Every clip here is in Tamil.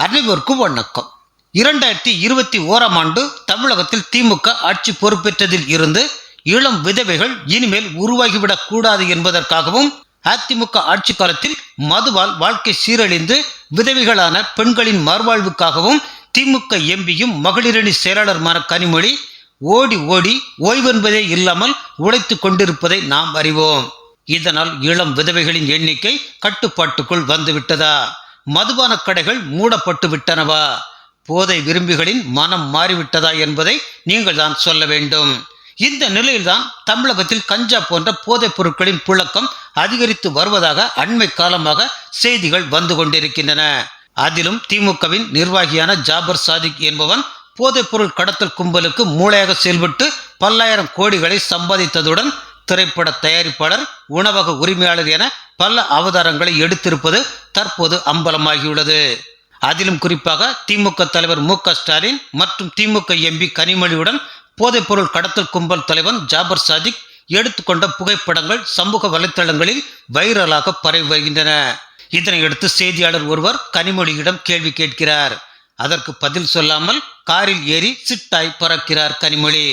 அனைவருக்கும் வணக்கம். இரண்டாயிரத்தி இருபத்தி ஓராம் ஆண்டு தமிழகத்தில் திமுக ஆட்சி பொறுப்பேற்றதில் இருந்து இளம் விதவைகள் இனிமேல் உருவாகிவிடக் கூடாது என்பதற்காகவும் அதிமுக ஆட்சி காலத்தில் மதுவால் வாழ்க்கை சீரழிந்து விதவைகளான பெண்களின் மறுவாழ்வுக்காகவும் திமுக எம்பியும் மகளிரணி செயலாளருமான கனிமொழி ஓடி ஓடி ஓய்வென்பதே இல்லாமல் உழைத்து கொண்டிருப்பதை நாம் அறிவோம். இதனால் இளம் விதவைகளின் எண்ணிக்கை கட்டுப்பாட்டுக்குள் வந்துவிட்டதா? மதுபானக் கடைகள் மூடப்பட்டு விட்டனவா? போதை விரும்பிகளின் மனம் மாறிவிட்டதா என்பதை நீங்கள் தான் சொல்ல வேண்டும். இந்த நிலையில்தான் தமிழகத்தில் கஞ்சா போன்ற போதைப் பொருட்களின் புழக்கம் அதிகரித்து வருவதாக அண்மை காலமாக செய்திகள் வந்து கொண்டிருக்கின்றன. அதிலும் திமுகவின் நிர்வாகியான ஜாபர் சாதிக் என்பவன் போதைப்பொருள் கடத்தல் கும்பலுக்கு மூளையாக செயல்பட்டு பல்லாயிரம் கோடிகளை சம்பாதித்ததுடன் திரைப்பட தயாரிப்பாளர் உணவக உரிமையாளர் என பல அவதாரங்களை எடுத்திருப்பது தற்போது அம்பலமாகியுள்ளது. அதிலும் குறிப்பாக திமுக தலைவர் மு ஸ்டாலின் மற்றும் திமுக எம்பி கனிமொழியுடன் போதைப்பொருள் கடத்தல் கும்பல் தலைவன் ஜாபர் சாதிக் எடுத்துக்கொண்ட புகைப்படங்கள் சமூக வலைத்தளங்களில் வைரலாக பரவி வருகின்றன. இதனையடுத்து செய்தியாளர் ஒருவர் கனிமொழியிடம் கேள்வி கேட்கிறார். அதற்கு பதில் சொல்லாமல் காரில் ஏறி சிட்டாய் பறக்கிறார் கனிமொழி.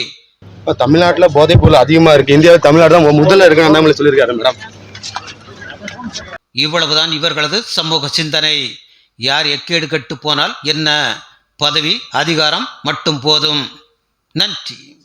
இப்போ தமிழ்நாட்டில் போதைப் பொருள் அதிகமாக இருக்குது இந்தியாவில் தமிழ்நாடு தான் முதல்ல இருக்குன்னு அண்ணாமலை சொல்லியிருக்காரு மேடம். இவ்வளவுதான் இவர்களது சமூக சிந்தனை. யார் எக்கேடு கட்டு போனால் என்ன? பதவி அதிகாரம் மட்டும் போதும். நன்றி.